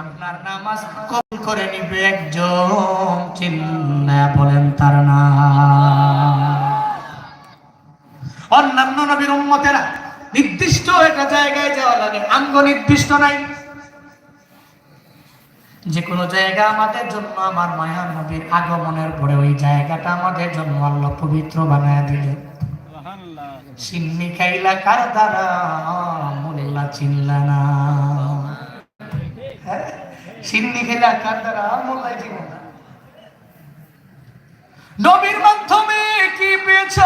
আপনার নামাজ কবুল করে নিবে একজন। চিল্লা বলেন তার নাম। অন্যান্য নবীর উম্মতেরা নির্দিষ্ট একটা জায়গায় যাওয়া লাগে আঙ্গ নির্দিষ্ট নাই। যে কোনো জায়গা আমাদের জন্য আমার মায়া নবীর আগমনের পরে ওই জায়গাটা আমাদের জন্য আল্লাহ পবিত্র বানায় দিলেন সিন্নি খাইলা কার দ্বারা মোল্লা চিনলা না? সিন্নি খাইলা কার দ্বারা মোল্লা চিনলা না। নবীর মাধ্যমে কি পেয়েছ,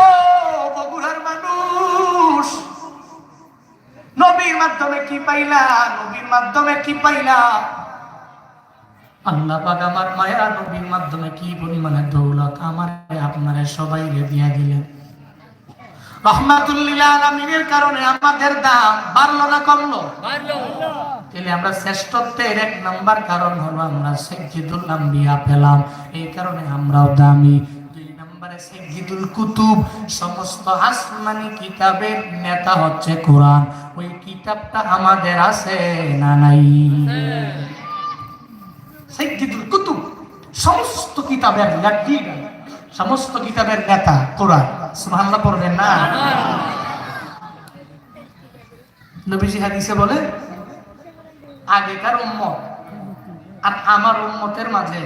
বগুড়ার মানুষ? নবীর মাধ্যমে কি পাইলা, নবীর মাধ্যমে কি পাইলা? আল্লাহ পাক আমার মায়েরা নবীর মাধ্যমে কি পরিমাণে দৌলত আমার, আপনারা সবাই দিয়া দিলেন। রহমাতুল্লিল আলমিনের কারণে আমাদের দাম বাড়লো না কমলো? তাহলে আমরা শ্রেষ্ঠত্বের এক নাম্বার কারণ হলো আমরা আম্বিয়া পেলাম। এই কারণে আমরাও দামি। দুই নম্বরে কুতুব। সমস্ত আসমানি কিতাবের নেতা হচ্ছে কোরআন। ওই কিতাবটা আমাদের আছে না নাই? কুতুব সমস্ত কিতাবের সমস্ত কিতাবের নেতা কোরআন। সুবহানাল্লাহ পড়বেন না? নবীজি হাদিসে বলে আগেকার উম্মত আর আমার উম্মতের মাঝে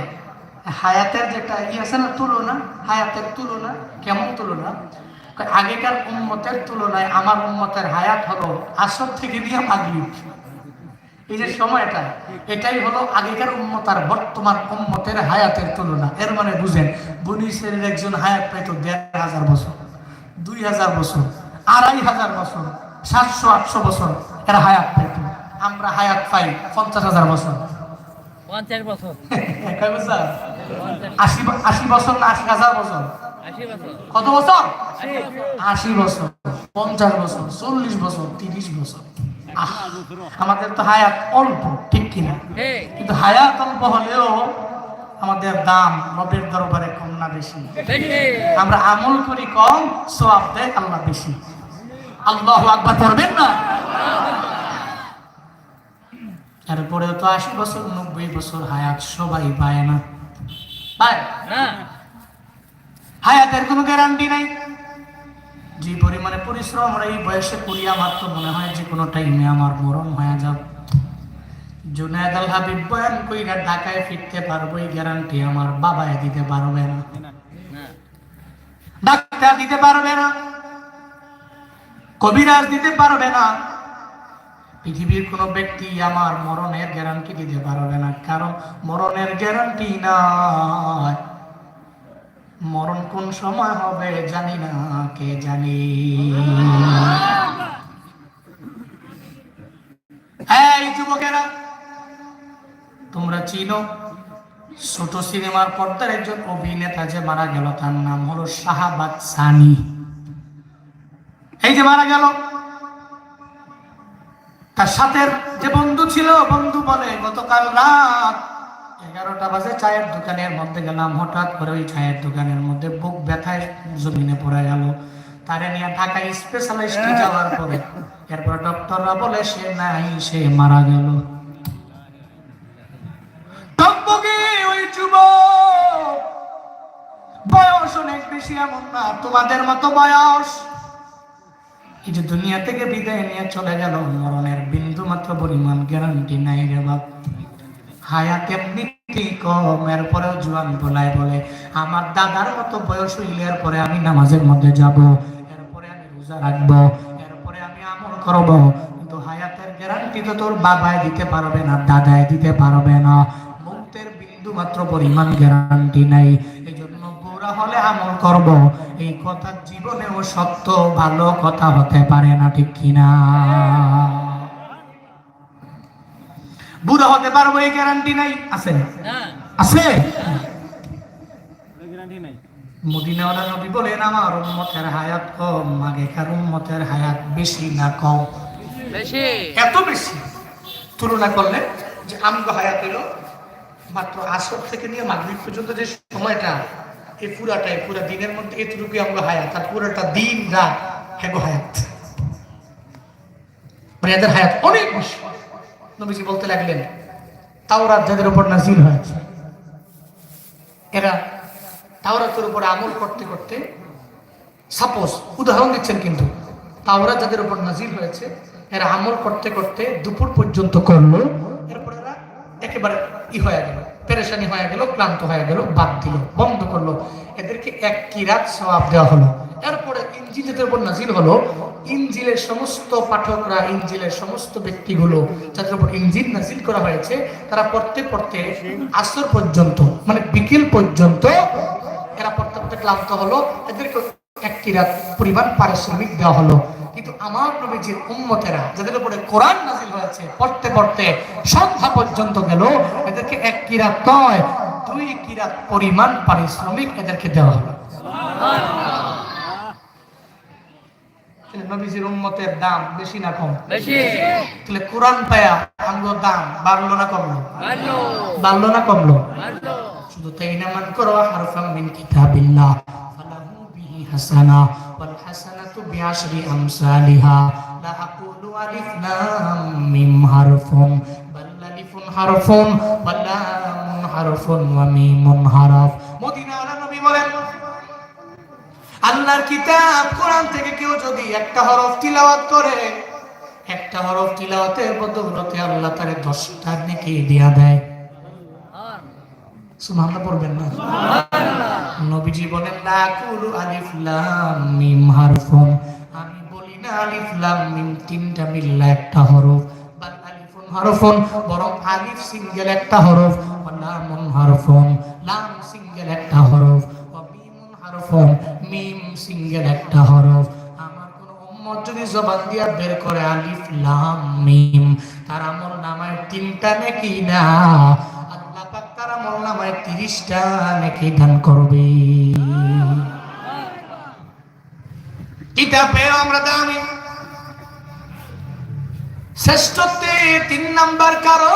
হায়াতের যেটা ই আছে না তুলনা হায়াতের তুলনা কেমন তুলনা? আগেকার উম্মতের তুলনায় আমার উম্মতের হায়াত হলো আসর থেকে নিয়ে মাগরিব। এই যে সময়টা এটাই হলো আগেকার উম্মত আর বর্তমান উম্মতের হায়াতের তুলনা। এর মানে বুঝেন বনি ইসরায়েলের একজন হায়াত পাইতো দেড় হাজার বছর দুই হাজার বছর আড়াই হাজার বছর সাতশো আটশো বছর এর হায়াত পাইতো। আমরা হায়াত পাই পঞ্চাশ হাজার বছর। পঞ্চাশ বছর? আশি আশি বছর না আশি হাজার বছর? কত বছর। আশি বছর পঞ্চাশ বছর চল্লিশ বছর তিরিশ বছর। আমাদের তো হায়াত অল্প ঠিক কিনা? হ্যাঁ কিন্তু হায়াত অল্প হলেও আমাদের দাম নবের দরবারে কম না বেশি। আমরা আমল করি কম সোয়াব দেয় আল্লাহ বেশি। আল্লাহ আকবার করবেন না? তারপরেও তো আশি বছর নব্বই বছর হায়াত সবাই পায় না। পায়? না হায়াতের কোনো গ্যারান্টি নাই। যে পরিমাণে পরিশ্রম আমরা এই বয়সে করি আমার তো মনে হয় যে কোনো টাইমে আমার মরণ হয়ে যাব। জুনায়দ আল হাবিব বয়ান কইরা ঢাকায় ফিরতে পারব এই গ্যারান্টি আমার দিতে পারবে না। ডাক্তার দিতে পারবে না। কবিরাজ দিতে পারবে না। পৃথিবীর কোন ব্যক্তি আমার মরণের গ্যারান্টি দিতে পারবে না, কারণ মরণের গ্যারান্টি নাই। মরণ কোন সময় হবে জানি না, কে জানি। এই যুবকেরা, তোমরা চিনো, ছোট সিনেমার পর্দার একজন অভিনেতা যে মারা গেল, তার নাম হলো শাহাবাদ সানি। এই যে মারা গেল, তার সাথে যে বন্ধু ছিল, বন্ধু বলে গতকাল রাত এগারোটা বাজে চায়ের দোকানের মধ্যে গেলাম। হঠাৎ করে ওই চায়ের দোকানের মধ্যে বুক ব্যথায় জমিনে পড়ে গেল তারে নিয়ে ঢাকায় স্পেশালিস্টে যাওয়ার পরে এরপর ডক্টররা বলে সে নাই সে মারা গেল। ওই যুবক। বয়স অনেক বেশি এমন না তোমাদের মতো বয়স। এই যে দুনিয়া থেকে বিদায় নিয়ে চলে গেল মরণের বিন্দু মাত্র পরিমাণ গ্যারান্টি নাই রে বাপ। হায়াত এমনিতেই কম? এরপরেও জোয়ান বলায় বলে, আমার দাদার মতো বয়স হইলে এরপরে আমি নামাজের মধ্যে যাব, এরপরে আমি রোজা রাখব, এরপরে আমি আমল করব। কিন্তু হায়াতের গ্যারান্টি তো তোর বাবায় দিতে পারবে না দাদায় দিতে পারবে না। মুক্তের বিন্দু মাত্র পরিমাণ গ্যারান্টি নাই। এই জন্য বুড়া হলে আমল করব। এই কথা জীবনেও সত্য, ভালো কথা হতে পারে না, ঠিক কিনা? বুড়া হতে পারব এই গ্যারান্টি নাই। আছে? আছে? মদিনাওয়ালা নবী বলেন আমার উম্মতের হায়াত কম আগেকার উম্মতের হায়াত বেশি না কম? বেশি। এত বেশি? তুলনা করলে যে আমগো হায়াত হলো মাত্র আসর থেকে নিয়ে মাগরিব পর্যন্ত যে সময়টা এই পুরাটাই পুরা দিনের মধ্যে এতটুকু আমগো হায়াত আর পুরাটা দিন রাত হেগো হায়াত। মানে এদের হায়াত অনেক বেশি। নবীজি বলতে লাগলেন, তাওরাত যাদের উপর নাজিল হয়েছে, এরা তাওরাতের উপর আমল করতে করতে সাপোজ উদাহরণ দিচ্ছেন কিন্তু, তাওরাত যাদের উপর নাজিল হয়েছে, এরা আমল করতে করতে দুপুর পর্যন্ত করল, এরপর এরা একেবারে ই হয়ে গেল, পেরেশানি হয়ে গেল, ক্লান্ত হয়ে গেল, বাদ দিল, বন্ধ করল। এদেরকে এক কিরাত সওয়াব দেওয়া হলো। উপর নাজিল হলো ইঞ্জিলের সমস্ত পাঠকরা ইঞ্জিলের সমস্ত ব্যক্তিগুলো, যাদের উপর ইঞ্জিল নাজিল করা হয়েছে, তারা পড়তে পড়তে আসর পর্যন্ত মানে বিকেল পর্যন্ত এরা পড়তে পড়তে ক্লান্ত হলো। এদেরকে এক কিরাত পরিমাণ পারিশ্রমিক দেওয়া হলো। কিন্তু আমার নবীজির উম্মতেরা, যাদের উপরে কোরআন নাজিল হয়েছে, পড়তে পড়তে সন্ধ্যা পর্যন্ত গেল, এদেরকে এক কিরাত নয়, দুই কিরাত পরিমাণ পারিশ্রমিক এদেরকে দেওয়া হলো। নবীজির উম্মতের দাম বেশি না কম? তাহলে কোরআন পায়া আমগো দাম বাড়লো না কমলো? বাড়লো। না কমলো? শুধু তাই না মান করো হারফাম মিন কিতাবিল্লাহ ফালাহু বিহি হাসানা ওয়াল হাসানাতু বিআশরি আমসালিহা লা আকুলু আলিফ লাম মিম হারফুন বাল আলিফুন হারফুন ওয়া লামুন হারফুন ওয়া মিমুন হারফ। মদিনাওয়ালা নবী বলেন আল্লাহর কিতাব কোরআন থেকে কেউ যদি একটা হরফ তিলাওয়াত করে, একটা হরফ তিলাওয়াতের বদৌলতে আল্লাহ তারে দশটা নেকি দিয়া দেয়। সুবহানাল্লাহ পড়বেন না? নবীজি বলেন না কুলু আলিফ লাম মিম হারফুন। আমি বলি না আলিফ লাম মিম, তিনটা মিললা একটা হরফ, বাল আলিফুন হরফুন, বরং আলিফ সিঙ্গেল একটা হরফ লামুন হরফুন, লাম সিঙ্গেল একটা হরফ। মিমুন মিম একটা হরফ। আমার কোন উম্মত যদি জবান দিয়া বের করে, আলিফ, লাম, মিম, তার আমল নামায় তিনটা নাকি না। আল্লাহ পাক তার আমল নামায় তিরিশটা নাকি দান করবে। কিতাবে আমরা দামি শ্রেষ্ঠত্বে তিন নাম্বার কারণ।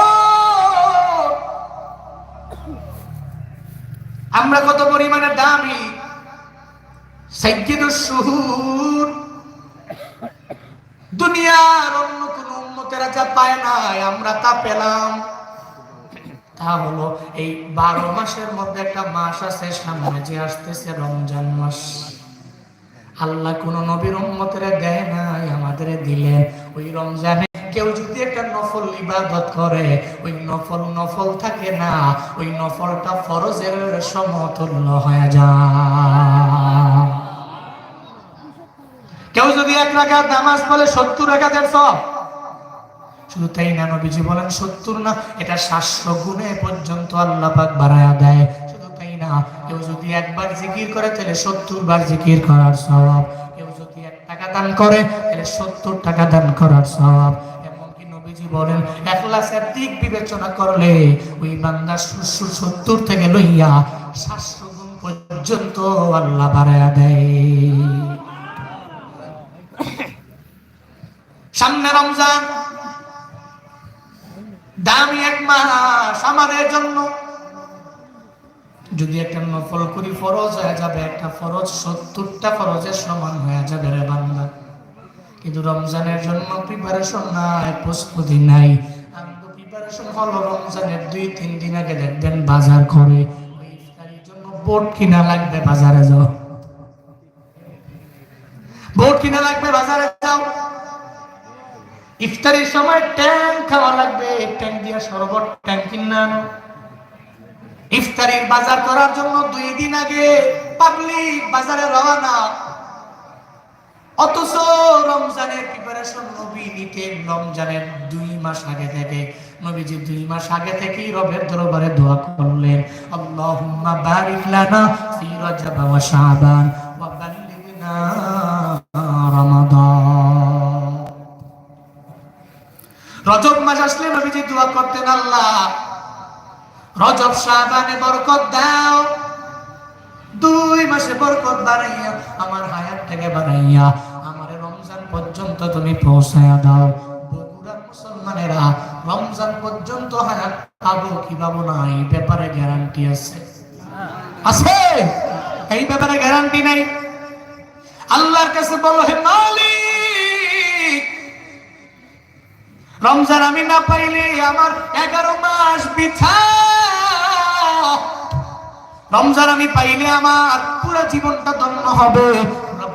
আমরা কত পরিমাণে দামি দুনিয়ার অন্য কোন পায় নাই, আমরা তা পেলাম। তা হলো এই বারো মাসের মধ্যে একটা মাস আছে, সামনে যে আসতেছে রমজান মাস। আল্লাহ কোন নবীর উম্মতেরা দেয় নাই, আমাদের দিলেন। ওই রমজানে কেউ যদি একটা নফল ইবাদত করে, ওই নফল নফল থাকে না, ওই নফলটা ফরজের সমতুল্য হয়ে যায়। এক রাখাত নামাজ পড়ে সত্তর রাখাতের সব। শুধু তাই না, নবীজি বলেন, সত্তর না, এটা সাতশো গুণে পর্যন্ত আল্লাহ পাক বাড়ায়া দেয়। শুধু তাই না, কেউ যদি একবার জিকির করে, তাহলে সত্তর বার জিকির করার স্বভাব কেউ যদি এক টাকা দান করে, তাহলে সত্তর টাকা দান করার স্বভাব নবীজি বলেন একলাসের দিক বিবেচনা করলে ওই বান্দা সত্তর থেকে লইয়া সাতশো গুণ পর্যন্ত আল্লাহ বাড়ায়া দেয়। সামনে রমজান। দামি এক মাস আমাদের জন্য। যদি একটা নফল করি ফরজ হয়ে যাবে, একটা ফরজ সত্তরটা ফরজের সমান হয়ে যাবে রে বান্দা। কিন্তু রমজানের জন্য প্রিপারেশন নাই, প্রস্তুতি নাই। আমি তো প্রিপারেশন হলো রমজানের দুই, তিন দিন আগে দেখবেন বাজার করে জন্য বোট কিনা লাগবে বাজারে যাও। বোট কিনা লাগবে বাজারে যাও। ইফতারির সময় ট্যাঙ্ক খাওয়া লাগবে। ট্যাঙ্ক দিয়া শরবত ট্যাঙ্ক কিনে আনো। ইফতারির বাজার করার জন্য দুই দিন আগে পাবলিক বাজারে রওনা। অথচ রমজানের প্রিপারেশন নবী নিতেন। রমজানের দুই মাস আগে থেকে, নবীজি দুই মাস আগে থেকেই রবের দরবারে দোয়া করলেন। আল্লাহুম্মা বারিক লানা ফি রজব ওয়া শাবান ওয়া বাল্লিগনা রমাদান রজব মাস আসলে নবীজি দোয়া করতেন, আল্লাহ, রজব শাবানে বরকত দাও। দুই মাসে বরকত বাড়াইয়া, আমার হায়াত থেকে বাড়াইয়া, আমার রমজান পর্যন্ত তুমি পৌঁছায়া দাও। মুসলমানেরা, রমজান পর্যন্ত হায়াত পাবো কি পাবো না, এই ব্যাপারে গ্যারান্টি আছে। আছে? এই ব্যাপারে গ্যারান্টি নাই। আল্লাহর কাছে বলো, হে মালিক রমজান আমি না পাইলে আমার এগারো মাস বিছা। রমজান আমি পাইলে আমার পুরো জীবনটা ধন্য হবে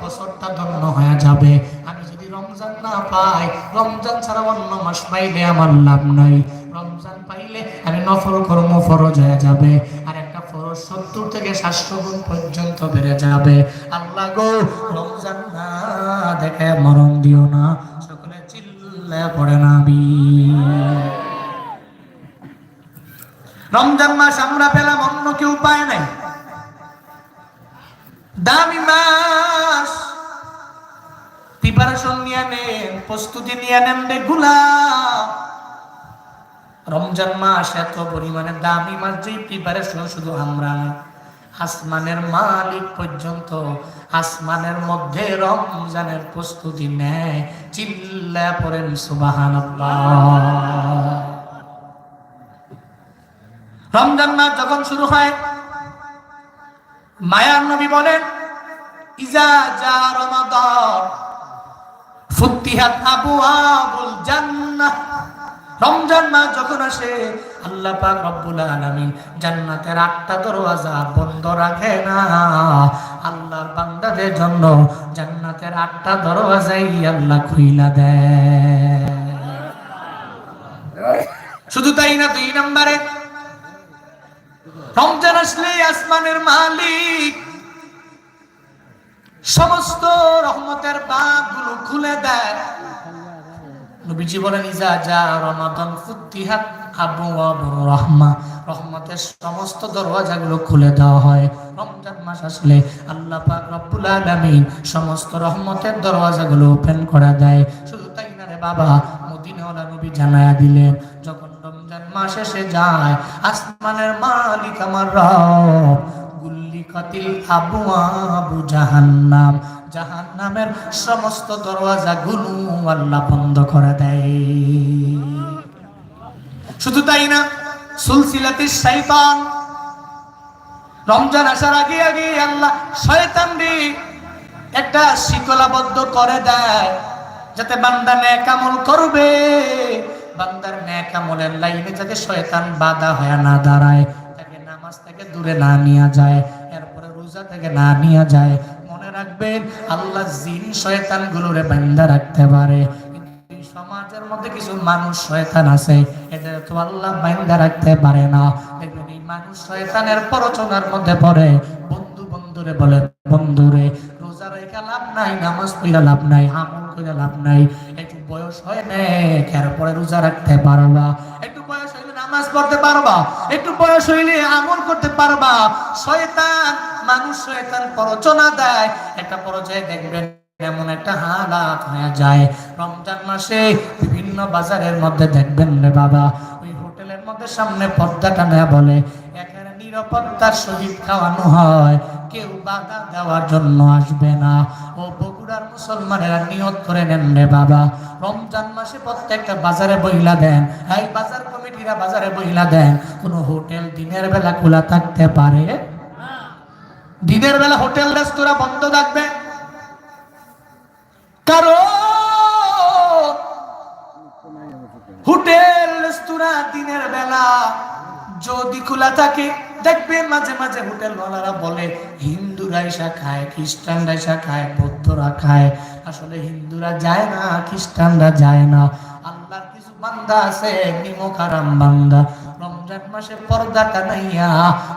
বছরটা ধন্য হয়ে যাবে। আমি যদি রমজান না পাই, রমজান ছাড়া অন্য মাস পাইলে আমার লাভ নাই। রমজান পাইলে আমি নফল কর্ম ফরজ হয়ে যাবে, আর একটা ফরজ সত্তর থেকে সাতশো গুণ পর্যন্ত বেড়ে যাবে। আল্লাহ গো, রমজান না দেখে মরণ দিও না। রমজান মাস আমরা পেলাম, অন্য কেউ পায় নাই। দামি মাস। প্রিপারেশন নিয়ে নেন, প্রস্তুতি নিয়ে নেন রেগুলা রমজান মাস এত পরিমাণে দামি মাস যে প্রিপারেশন শুধু আমরা, আসমানের মালিক পর্যন্ত আসমানের মধ্যে রমজানের প্রস্তুতি নেয় চিল্লা পড়েন সুবাহান রমজান মাস যখন শুরু হয়, মায়ার নবী বলেন, ইজা যা রমাদান ফুতিহাত আবওয়াবুল জান্নাহ। রমজান মাস যখন আসে, আল্লাহ পাক রব্বুল আলামিন জান্নাতের আটটা দরওয়াজা বন্ধ রাখে না। আল্লাহর বান্দাদের জন্য জান্নাতের আটটা দরওয়াজাই আল্লাহ খুইলা দেয়। শুধু তাই না, দুই নম্বরে, রমজান আসলে আসমানের মালিক। সমস্ত রহমতের বাঁধগুলো খুলে দেয়। নবীজি বলেন, ইজা যা রমাদান ফুতিহাত আবু আবুর রহমা। রহমতের সমস্ত দরওয়াজাগুলো খুলে দেওয়া হয়। রমজান মাস আসলে আল্লাহ পাক রব্বুল আলামিন সমস্ত রহমতের দরওয়াজাগুলো ওপেন করে দেয়। শুধু তাই না রে বাবা, মদিনাওয়ালা নবী জানায়া দিলেন, যখন রমজান মাস এসে যায়, আসমানের মালিক আমার রব, গুল্লিকাতিল আবু আবু জাহান্নাম। জাহান্নামের সমস্ত দরওয়াজা গুলো আল্লাহ বন্ধ করে দেয়। শুধু তাই না সুলসিলাতিস শয়তান রমজান আসার আগে আগে আল্লাহ শয়তান একটা শিকলাবদ্ধ করে দেয়, যাতে বান্দা ন্যাক আমল করবে। বান্দার ন্যাক আমলের লাইনে যাতে শয়তান বাধা হয়ে না দাঁড়ায়, তাকে নামাজ থেকে দূরে না নিয়ে যায়, এরপরে রোজা থেকে না নিয়ে যায় রাখবেন, আল্লাহ জিন শয়তান গুলোরে বান্দা রাখতে পারে। সমাজের মধ্যে কিছু মানুষ শয়তান আছে, এদের তো আল্লাহ বান্দা রাখতে পারে না। দেখবেন এই মানুষ শয়তানের পরচনার মধ্যে পড়ে, বন্ধু বন্ধুরে বলে, বন্ধুরে, রোজা রেখে লাভ নাই, নামাজ পড়লে লাভ নাই, আমল করে লাভ নাই, একটু বয়স হয় না এরপরে রোজা রাখতে পারবা নামাজ পড়তে পারবা, একটু বয়স হইলে আমল করতে পারবা। শয়তান, মানুষ শয়তান প্ররোচনা দেয়, একটা পর্যায়ে দেখবেন এমন একটা হালাত হয়ে যায়। রমজান মাসে বিভিন্ন বাজারের মধ্যে দেখবেন রে বাবা, ওই হোটেলের মধ্যে সামনে পর্দাটা নেয়া বলে এখানে নিরাপত্তার সহিত খাওয়ানো হয়, কেউ বাধা দেওয়ার জন্য আসবে না। ও বগুড়ার মুসলমানেরা নিয়ত করে নেন রে বাবা। রমজান মাসে প্রত্যেকটা বাজারে বইলা দেন। এই বাজার কমিটিরা বাজারে বইলা দেন। কোনো হোটেল দিনের বেলা খোলা থাকতে পারে? দিনের বেলা হোটেল, রেস্তোরাঁ বন্ধ থাকবে? কারণ হোটেল, রেস্তোরাঁ দিনের বেলা যদি খোলা থাকে, দেখবে মাঝে মাঝে হোটেল ওয়ালারা বলে, হিন্দুরা এসা খায়, খ্রিস্টানরা এসা খায় বৌদ্ধরা খায় আসলে হিন্দুরা যায় না, খ্রিস্টানরা যায় না। আল্লাহর কিছু বান্দা আছে নিমক আরাম বান্দা। রমজান মাসে পর্দাটা নাইয়া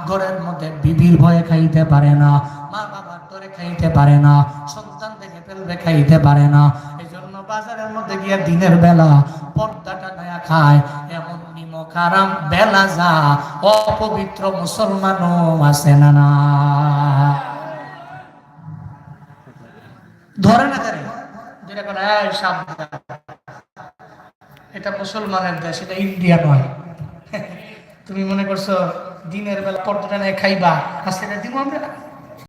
ঘরের মধ্যে বিবির ভয়ে খাইতে পারে না, মা বাবার ধরে খাইতে পারে না, সন্তান দেখে ফেলবে খাইতে পারে না। এই জন্য বাজারের মধ্যে গিয়ে দিনের বেলা পর্দাটা নয়া খায়। এমন নিমক আরাম বেলা যা অপবিত্র মুসলমানও আছে না না ধরে না ধরে যেটা করে এটা মুসলমানের দেশ, এটা ইন্ডিয়া নয়। তুমি মনে করছ, দিনের বেলা পর্দাটা নিয়ে খাইবা আজকে দিব আমরা?